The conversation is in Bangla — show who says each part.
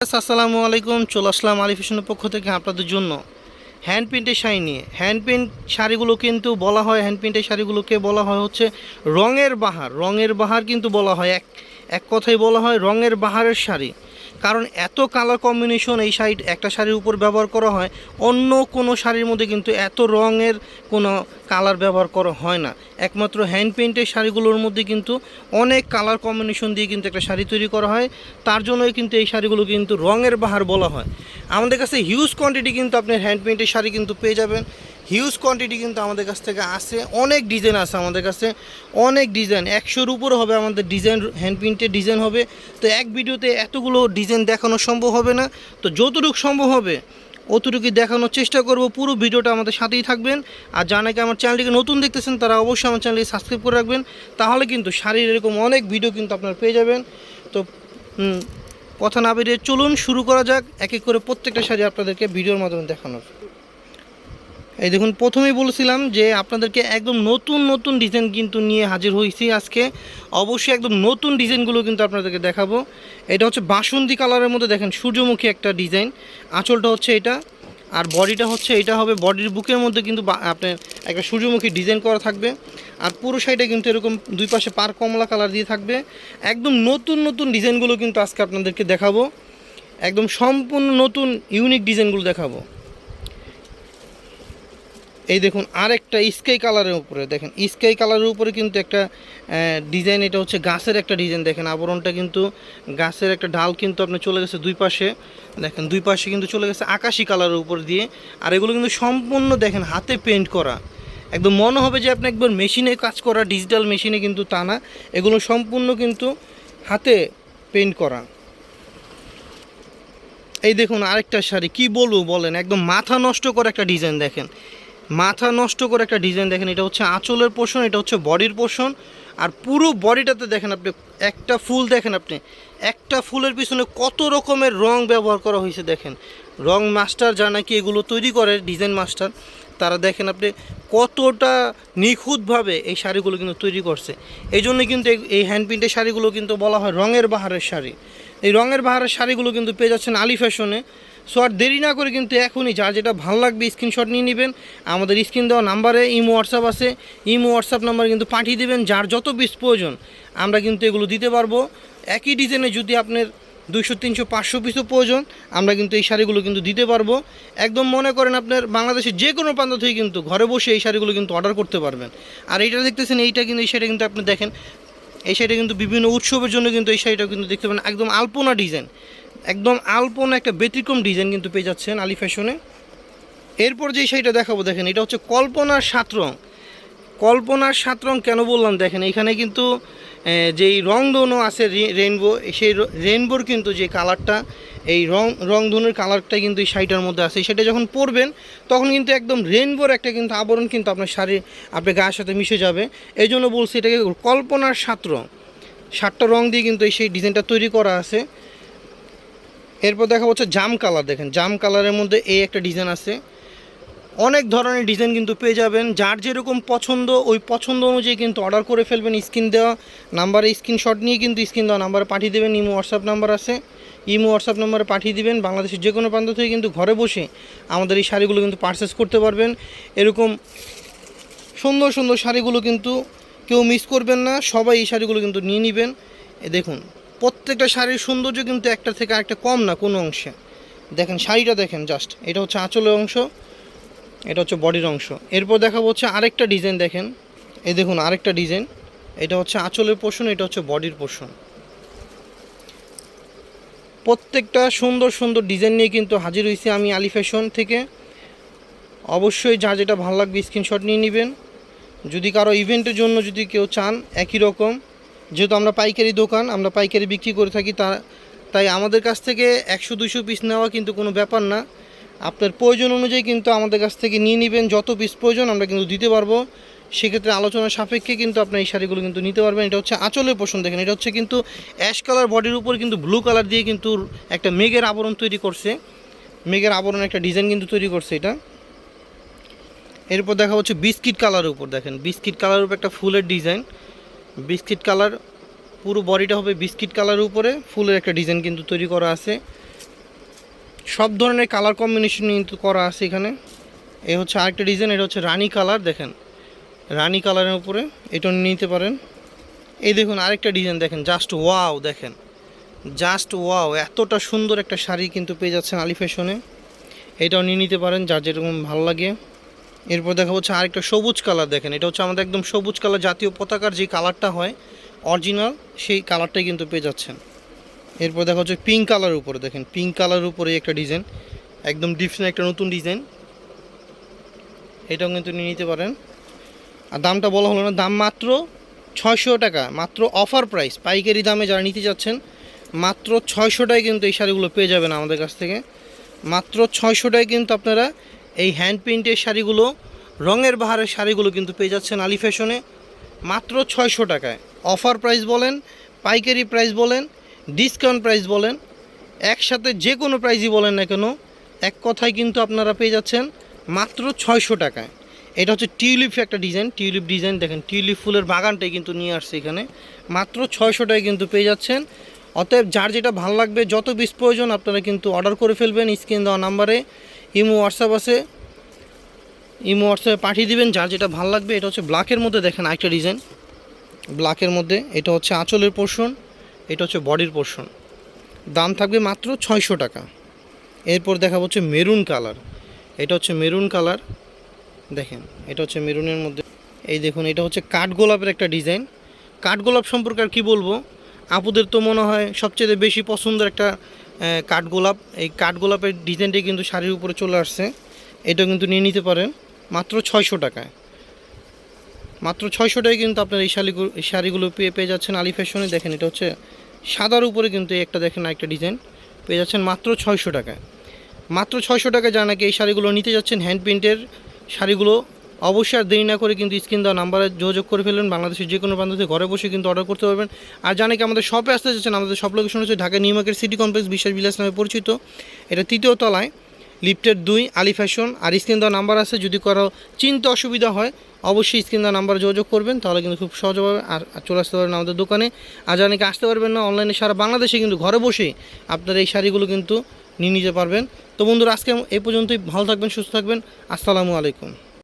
Speaker 1: আসসালামু আলাইকুম। চলে আসলাম আলি ফ্যাশনের পক্ষ থেকে আপনাদের জন্য হ্যান্ড প্রিন্টের শাড়ি নিয়ে। হ্যান্ড প্রিন্ট শাড়িগুলো কিন্তু বলা হয় হ্যান্ড প্রিন্টের শাড়িগুলোকে বলা হয় হচ্ছে রঙের বাহার। রঙের বাহার কিন্তু বলা হয়, এক এক কথাই বলা হয় রঙের বাহারের শাড়ি। কারণ এত কালার কম্বিনেশন এই শাড়ি, একটা শাড়ির উপর ব্যবহার করা হয়, অন্য কোনো শাড়ির মধ্যে কিন্তু এত রঙের কোনো কালার ব্যবহার করা হয় না। একমাত্র হ্যান্ড পেইন্টের শাড়িগুলোর মধ্যে কিন্তু অনেক কালার কম্বিনেশন দিয়ে কিন্তু একটা শাড়ি তৈরি করা হয়। তার জন্যই কিন্তু এই শাড়িগুলো কিন্তু রঙের বাহার বলা হয়। আমাদের কাছে হিউজ কোয়ান্টিটি কিন্তু আপনি হ্যান্ড পেইন্টের শাড়ি কিন্তু পেয়ে যাবেন। হিউজ কোয়ান্টিটি কিন্তু আমাদের কাছ থেকে আসে। অনেক ডিজাইন আছে আমাদের কাছে। অনেক ডিজাইন একশোর উপরে হবে আমাদের ডিজাইন হ্যান্ড প্রিন্টের ডিজাইন হবে। তো এক ভিডিওতে এতগুলো ডিজাইন দেখানো সম্ভব হবে না। তো যতটুকু সম্ভব হবে অতটুকু দেখানোর চেষ্টা করব। পুরো ভিডিওটা আমাদের সাথেই থাকবেন। আর জানাকে আমার চ্যানেলটিকে নতুন দেখতেছেন, তারা অবশ্যই আমার চ্যানেলটি সাবস্ক্রাইব করে রাখবেন। তাহলে কিন্তু শাড়ির এরকম অনেক ভিডিও কিন্তু আপনারা পেয়ে যাবেন। তো কথা না বেরিয়ে চলুন, শুরু করা যাক। এক এক করে প্রত্যেকটা শাড়ি আপনাদেরকে ভিডিওর মাধ্যমে দেখানোর। এই দেখুন, প্রথমেই বলেছিলাম যে আপনাদেরকে একদম নতুন নতুন ডিজাইন কিন্তু নিয়ে হাজির হয়েছি আজকে। অবশ্যই একদম নতুন ডিজাইনগুলো কিন্তু আপনাদেরকে দেখাবো। এটা হচ্ছে বাসন্তী কালারের মধ্যে দেখেন, সূর্যমুখী একটা ডিজাইন আঁচলটা হচ্ছে এটা, আর বডিটা হচ্ছে, এটা হবে বডির বুকের মধ্যে কিন্তু আপনার একটা সূর্যমুখী ডিজাইন করা থাকবে। আর পুরো সাইডে কিন্তু এরকম দুই পাশে পার কমলা কালার দিয়ে থাকবে। একদম নতুন নতুন ডিজাইনগুলো কিন্তু আজকে আপনাদেরকে দেখাবো। একদম সম্পূর্ণ নতুন ইউনিক ডিজাইনগুলো দেখাবো। এই দেখুন, আরেকটা স্কাই কালারের উপরে। দেখেন, স্কাই কালারের উপরে কিন্তু একটা ডিজাইন এটা হচ্ছে গাছের একটা ডিজাইন দেখেন, আবরণটা কিন্তু গাছের একটা ডাল কিন্তু আপনার চলে গেছে দুই পাশে। দেখেন, দুই পাশে কিন্তু চলে গেছে আকাশি কালারের উপর দিয়ে। আর এগুলো কিন্তু সম্পূর্ণ, দেখেন, হাতে পেন্ট করা। একদম মনে হবে যে আপনি একবার মেশিনে কাজ করা ডিজিটাল মেশিনে কিন্তু তা না। এগুলো সম্পূর্ণ কিন্তু হাতে পেন্ট করা। এই দেখুন, আরেকটা শাড়ি, কি বলব বলেন? একদম মাথা নষ্ট করে একটা ডিজাইন দেখেন। মাথা নষ্ট করে একটা ডিজাইন দেখেন, এটা হচ্ছে আঁচলের পোর্শন এটা হচ্ছে বডির পোর্শন আর পুরো বডিটাতে দেখেন আপনি, একটা ফুল দেখেন আপনি, একটা ফুলের পিছনে কত রকমের রং ব্যবহার করা হয়েছে দেখেন। রং মাস্টার যা নাকি এগুলো তৈরি করে ডিজাইন মাস্টার তারা দেখেন আপনি কতটা নিখুঁতভাবে এই শাড়িগুলো কিন্তু তৈরি করছে। এই জন্য কিন্তু এই- এই হ্যান্ড প্রিন্টের শাড়িগুলো কিন্তু বলা হয় রঙের বাহারের শাড়ি। এই রঙের বাহারের শাড়িগুলো কিন্তু পেয়ে যাচ্ছেন আলি ফ্যাশনে সো আর দেরি না করে কিন্তু এখনই যার যেটা ভালো লাগবে স্ক্রিনশট নিয়ে নেবেন। আমাদের স্ক্রিন দেওয়া নাম্বারে ইমো হোয়াটসঅ্যাপ আছে। ইমো হোয়াটসঅ্যাপ নাম্বারে কিন্তু পাঠিয়ে দেবেন যার যত পিস প্রয়োজন। আমরা কিন্তু এগুলো দিতে পারব। একই ডিজাইনে যদি আপনার দুইশো, তিনশো, পাঁচশো পিসও প্রয়োজন, আমরা কিন্তু এই শাড়িগুলো কিন্তু দিতে পারব। একদম মনে করেন আপনার বাংলাদেশের যে কোনো প্রান্ত থেকে কিন্তু ঘরে বসে এই শাড়িগুলো কিন্তু অর্ডার করতে পারবেন। আর এইটা দেখতেছেন, এইটা কিন্তু, এই শাড়িটা কিন্তু আপনি দেখেন। এই শাড়িটা কিন্তু বিভিন্ন উৎসবের জন্য কিন্তু এই শাড়িটা কিন্তু দেখতে পাবেন একদম আলপনা ডিজাইন একদম আলপনা একটা ব্যতিক্রম ডিজাইন কিন্তু পেয়ে যাচ্ছেন আলি ফ্যাশনে। এরপর যে শাড়িটা দেখাবো, দেখেন, এটা হচ্ছে কল্পনার সাত রং। কল্পনার সাত রং কেন বললাম? দেখেন, এখানে কিন্তু যেই রং ধনু আছে রেনবো সেই রেনবোর কিন্তু যে কালারটা, এই রং রং ধনুর কালারটা কিন্তু এই শাড়িটার মধ্যে আছে। সেটা যখন পরবেন, তখন কিন্তু একদম রেনবোর একটা কিন্তু আবরণ কিন্তু আপনার শাড়ি, আপনার গায়ের সাথে মিশে যাবে। এই জন্য বলছি এটাকে কল্পনার সাত রং। সাতটা রং দিয়ে কিন্তু এই সেই ডিজাইনটা তৈরি করা আছে। এরপর দেখা হচ্ছে জাম কালার, দেখেন। জাম কালারের মধ্যে এই একটা ডিজাইন আছে। অনেক ধরনের ডিজাইন কিন্তু পেয়ে যাবেন। যার যেরকম পছন্দ, ওই পছন্দ অনুযায়ী কিন্তু অর্ডার করে ফেলবেন। স্ক্রিন দেওয়া নাম্বারে স্ক্রিনশট নিয়ে কিন্তু স্ক্রিন দেওয়া নাম্বারে পাঠিয়ে দেবেন। ইমো হোয়াটসঅ্যাপ নাম্বার আছে। ইমো হোয়াটসঅ্যাপ নাম্বারে পাঠিয়ে দিবেন। বাংলাদেশের যে কোনো প্রান্ত থেকে কিন্তু ঘরে বসে আমাদের এই শাড়িগুলো কিন্তু পারচেস করতে পারবেন। এরকম সুন্দর সুন্দর শাড়িগুলো কিন্তু কেউ মিস করবেন না। সবাই এই শাড়িগুলো কিন্তু নিয়ে নেবেন। দেখুন প্রত্যেকটা শাড়ির সৌন্দর্য কিন্তু একটা থেকে আরেকটা কম না কোনো অংশে। দেখেন, শাড়িটা দেখেন জাস্ট এটা হচ্ছে আঁচলের অংশ, এটা হচ্ছে বডির অংশ। এরপর দেখাবো হচ্ছে আরেকটা ডিজাইন দেখেন। এই দেখুন, আরেকটা ডিজাইন এটা হচ্ছে আঁচলের পোষণ এটা হচ্ছে বডির পোষণ প্রত্যেকটা সুন্দর সুন্দর ডিজাইন নিয়ে কিন্তু হাজির হয়েছি আমি আলি ফ্যাশন থেকে। অবশ্যই যা যেটা ভালো লাগবে স্ক্রিনশট নিয়ে নেবেন। যদি কারও ইভেন্টের জন্য যদি কেউ চান, একই রকম। যেহেতু আমরা পাইকারি দোকান, আমরা পাইকারি বিক্রি করে থাকি, তা তাই আমাদের কাছ থেকে একশো দুশো পিস নেওয়া কিন্তু কোনো ব্যাপার না। আপনার প্রয়োজন অনুযায়ী কিন্তু আমাদের কাছ থেকে নিয়ে নেবেন, যত পিস প্রয়োজন আমরা কিন্তু দিতে পারব। সেক্ষেত্রে আলোচনার সাপেক্ষে কিন্তু আপনার এই শাড়িগুলো কিন্তু নিতে পারবেন। এটা হচ্ছে আঁচলের পোষণ, দেখেন, এটা হচ্ছে কিন্তু অ্যাশ কালার বডির উপর কিন্তু ব্লু কালার দিয়ে কিন্তু একটা মেঘের আবরণ তৈরি করছে। মেঘের আবরণ একটা ডিজাইন কিন্তু তৈরি করছে এটা। এরপর দেখা হচ্ছে বিস্কিট কালারের উপর, দেখেন, বিস্কিট কালারের উপর একটা ফুলের ডিজাইন বিস্কিট কালার, পুরো বডিটা হবে বিস্কিট কালারের উপরে, ফুলের একটা ডিজাইন কিন্তু তৈরি করা আছে। সব ধরনের কালার কম্বিনেশন কিন্তু করা আছে এখানে। এ হচ্ছে আরেকটা ডিজাইন, এটা হচ্ছে রানী কালার, দেখেন। রানী কালারের উপরে, এটা নিতে পারেন। এই দেখুন আরেকটা ডিজাইন, দেখেন জাস্ট ওয়াও দেখেন। জাস্ট ওয়াও এতটা সুন্দর একটা শাড়ি কিন্তু পেয়ে যাচ্ছেন আলি ফ্যাশনে এটাও নিয়ে নিতে পারেন, যার যেরকম ভালো লাগে। এরপর দেখা হচ্ছে আরেকটা সবুজ কালার দেখেন। এটা হচ্ছে আমাদের একদম সবুজ কালার জাতীয় পতাকার যে কালারটা হয়, অরিজিনাল সেই কালারটাই কিন্তু পেয়ে যাচ্ছেন। এরপর দেখা হচ্ছে পিঙ্ক কালার উপরে দেখেন, পিঙ্ক কালার উপরে একটা ডিজাইন, একদম ডিফারেন্ট একটা নতুন ডিজাইন। এটাও কিন্তু নিয়ে নিতে পারেন। আর দামটা বলা হলো না, দাম মাত্র ছয়শো টাকা, মাত্র অফার প্রাইস পাইকারি দামে যারা নিতে চাচ্ছেন মাত্র ছয়শোটায় কিন্তু এই শাড়িগুলো পেয়ে যাবেন আমাদের কাছ থেকে। মাত্র ছয়শোটায় কিন্তু আপনারা এই হ্যান্ড প্রিন্টের শাড়িগুলো, রঙের বাহারের শাড়িগুলো কিন্তু পেয়ে যাচ্ছেন আলি ফ্যাশনে মাত্র ছয়শো টাকায়। অফার প্রাইস বলেন, পাইকারি প্রাইস বলেন ডিসকাউন্ট প্রাইস বলেন, একসাথে যে কোনো প্রাইসই বলেন না কেন, এক কথায় কিন্তু আপনারা পেয়ে যাচ্ছেন মাত্র ছয়শো টাকায়। এটা হচ্ছে টিউলিপ একটা ডিজাইন টিউলিপ ডিজাইন দেখেন টিউলিপ ফুলের বাগানটাই কিন্তু নিয়ে আসছে এখানে। মাত্র ছয়শো টাকায় কিন্তু পেয়ে যাচ্ছেন। অতএব যার যেটা ভালো লাগবে, যত বিশ প্রয়োজন আপনারা কিন্তু অর্ডার করে ফেলবেন স্ক্রিন দেওয়া নাম্বারে। ইমো হোয়াটসঅ্যাপ আছে। ইমো হোয়াটসঅ্যাপে পাঠিয়ে দিবেন, যার যেটা ভালো লাগবে, এটা হচ্ছে ব্ল্যাকের মধ্যে দেখেন আরেকটা ডিজাইন। ব্ল্যাকের মধ্যে, এটা হচ্ছে আঁচলের পোর্শন, এটা হচ্ছে বডির পোর্শন। দাম থাকবে মাত্র ছয়শো টাকা। এরপর দেখা হচ্ছে মেরুন কালার। এটা হচ্ছে মেরুন কালার। দেখেন, এটা হচ্ছে মেরুনের মধ্যে। এই দেখুন, এটা হচ্ছে কাঠগোলাপের একটা ডিজাইন। কাঠগোলাপ সম্পর্কে আর কী বলব? আপুদের তো মনে হয় সবচেয়ে বেশি পছন্দের একটা কাঠগোলাপ, এই কাঠগোলাপের ডিজাইনটি কিন্তু শাড়ির উপরে চলে আসছে। এটা কিন্তু নিয়ে নিতে পারেন, মাত্র ছয়শো টাকায়। মাত্র ছয়শো টাকায় কিন্তু আপনার এই শাড়িগুলো এই শাড়িগুলো পেয়ে পেয়ে যাচ্ছেন আলি ফ্যাশনে। দেখেন, এটা হচ্ছে সাদার উপরে কিন্তু একটা দেখেন একটা ডিজাইন। পেয়ে যাচ্ছেন মাত্র ছয়শো টাকায়। মাত্র ছয়শো টাকা যারা নাকি এই শাড়িগুলো নিতে যাচ্ছেন, হ্যান্ড প্রিন্টের শাড়িগুলো অবশ্যই আর দেরি না করে কিন্তু স্ক্রিন দেওয়া নাম্বারে যোগাযোগ করে ফেলবেন বাংলাদেশের যে কোনো প্রান্ত ঘরে বসে কিন্তু অর্ডার করতে পারবেন। আর জানে কি আমাদের শপে আসতে যাচ্ছেন, আমাদের শপ লোকেশন হচ্ছে Dhaka new market city complex, Biswas Bilas নামে পরিচিত। এটা তৃতীয় তলায়, লিফটের দুই, আলি ফ্যাশন। আর স্ক্রিন দেওয়া নাম্বার আছে, যদি কারও চিনতে অসুবিধা হয়, অবশ্যই স্ক্রিন দেওয়া নাম্বারে যোগাযোগ করবেন, তাহলে কিন্তু খুব সহজভাবে আর চলে আসতে পারবেন আমাদের দোকানে। আর জানে কি আসতে পারবেন না অনলাইনে সারা বাংলাদেশে কিন্তু ঘরে বসেই আপনারা এই শাড়িগুলো কিন্তু নিয়ে নিতে পারবেন। তো বন্ধুরা, আজকে এ পর্যন্তই। ভালো থাকবেন, সুস্থ থাকবেন। আসসালামু আলাইকুম।